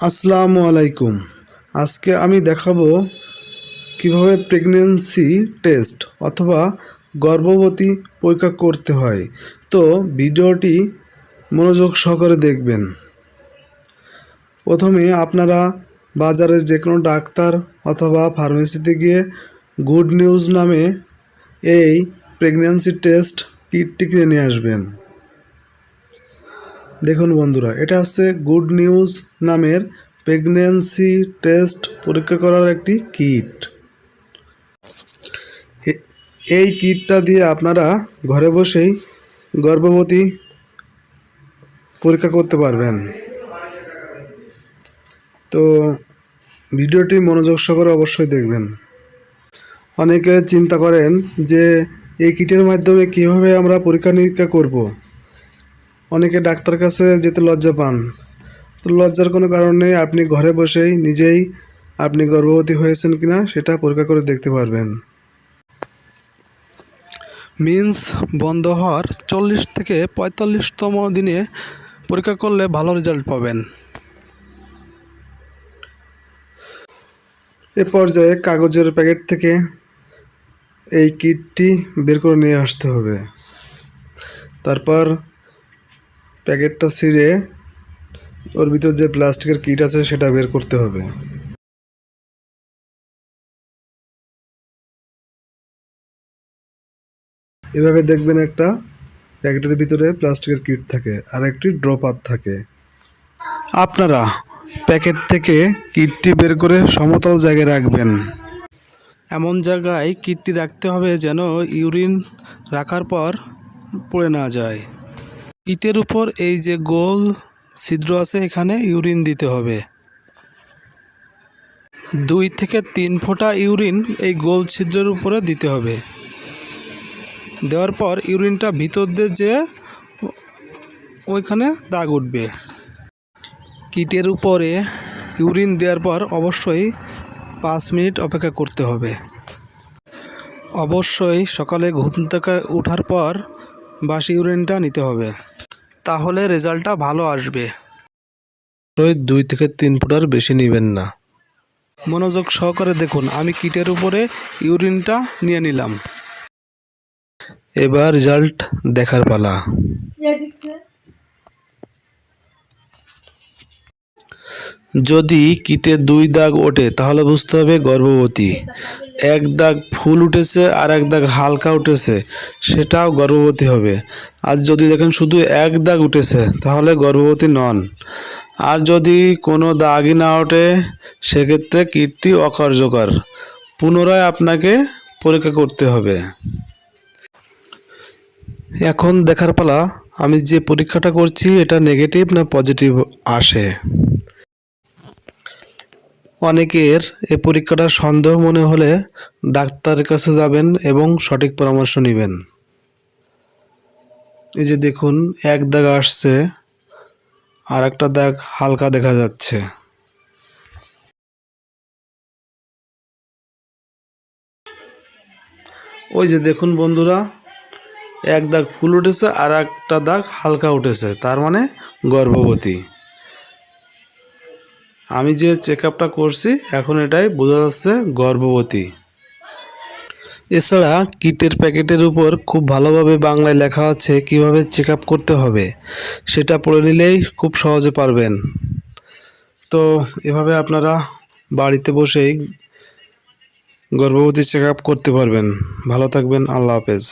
আসসালামু আলাইকুম। আজকে আমি দেখাবো কীভাবে প্রেগনেন্সি টেস্ট অথবা গর্ভবতী পরীক্ষা করতে হয়। তো ভিডিওটি মনোযোগ সহকারে দেখবেন। প্রথমে আপনারা বাজারের যে কোনো ডাক্তার অথবা ফার্মেসিতে গিয়ে গুড নিউজ নামে এই প্রেগনেন্সি টেস্ট কিটটি কিনে নিয়ে আসবেন। দেখুন বন্ধুরা, এটা হচ্ছে গুড নিউজ নামের প্রেগন্যান্সি টেস্ট পরীক্ষা করার একটি কিট। এই কিটটা দিয়ে আপনারা ঘরে বসেই গর্ভবতী পরীক্ষা করতে পারবেন। তো ভিডিওটি মনোযোগ সহকারে অবশ্যই দেখবেন। অনেকে চিন্তা করেন যে এই কিটের মাধ্যমে কীভাবে আমরা পরীক্ষা নিরীক্ষা করব। অনেকে ডাক্তার কাছে যেতে লজ্জা পান। তো লজ্জার কোনো কারণ আপনি ঘরে বসেই নিজেই আপনি গর্ভবতী হয়েছেন কিনা সেটা পরীক্ষা করে দেখতে পারবেন। মিন্স বন্ধ হওয়ার চল্লিশ থেকে পঁয়তাল্লিশতম দিনে পরীক্ষা করলে ভালো রেজাল্ট পাবেন। এ পর্যায়ে কাগজের প্যাকেট থেকে এই কিটটি বের করে নিয়ে আসতে হবে। তারপর প্যাকেটটা ছিঁড়ে ওর ভিতর যে প্লাস্টিকের কিট আছে সেটা বের করতে হবে। এভাবে দেখবেন একটা প্যাকেটের ভিতরে প্লাস্টিকের কিট থাকে আর একটি ড্রপার থাকে। আপনারা প্যাকেট থেকে কিটটি বের করে সমতল জায়গায় রাখবেন। এমন জায়গায় কিটটি রাখতে হবে যেন ইউরিন রাখার পর পড়ে না যায়। কিটের উপর এই যে গোল ছিদ্র আছে, এখানে ইউরিন দিতে হবে। দুই থেকে তিন ফোঁটা ইউরিন এই গোল ছিদ্রের উপরে দিতে হবে। দেওয়ার পর ইউরিনটা ভিতর দিয়ে যে ওইখানে দাগ উঠবে। কিটের উপরে ইউরিন দেওয়ার পর অবশ্যই পাঁচ মিনিট অপেক্ষা করতে হবে। অবশ্যই সকালে ঘুম থেকে ওঠার পর বাসি ইউরিনটা নিতে হবে। তাহলে রেজাল্টটা ভালো আসবে। দুই থেকে তিন ফুটার বেশি নেবেন না। মনোযোগ সহকারে দেখুন, আমি কিটের উপরে ইউরিনটা নিয়ে নিলাম। এবার রেজাল্ট দেখার পালা। যদি কিটে দুই দাগ ওঠে, তাহলে বুঝতে হবে গর্ভবতী। এক দাগ ফুল উঠেছে আর এক দাগ হালকা উঠেছে, সেটাও গর্ভবতী হবে। আর যদি দেখেন শুধু এক দাগ উঠেছে, তাহলে গর্ভবতী নন। আর যদি কোনো দাগই না ওঠে, সেক্ষেত্রে কিটটি অকার্যকর। পুনরায় আপনাকে পরীক্ষা করতে হবে। এখন দেখার পালা, আমি যে পরীক্ষাটা করছি, এটা নেগেটিভ না পজিটিভ আসে? অনেকের এই পরীক্ষাটা সন্দেহ মনে হলে ডাক্তারের কাছে যাবেন এবং সঠিক পরামর্শ নেবেন। এই যে দেখুন, এক দাগ আসছে আর একটা দাগ হালকা দেখা যাচ্ছে। ওই যে দেখুন বন্ধুরা, এক দাগ ফুল উঠেছে আর একটা দাগ হালকা উঠেছে, তার মানে গর্ভবতী। আমি যে চেক আপটা করছি, এখন এটাই বোঝা যাচ্ছে গর্ভবতী। এছাড়া কিটের প্যাকেটের উপর খুব ভালোভাবে বাংলায় লেখা আছে কীভাবে চেক করতে হবে, সেটা পড়ে নিলেই খুব সহজে পারবেন। তো এভাবে আপনারা বাড়িতে বসেই গর্ভবতী চেক করতে পারবেন। ভালো থাকবেন, আল্লাহ হাফেজ।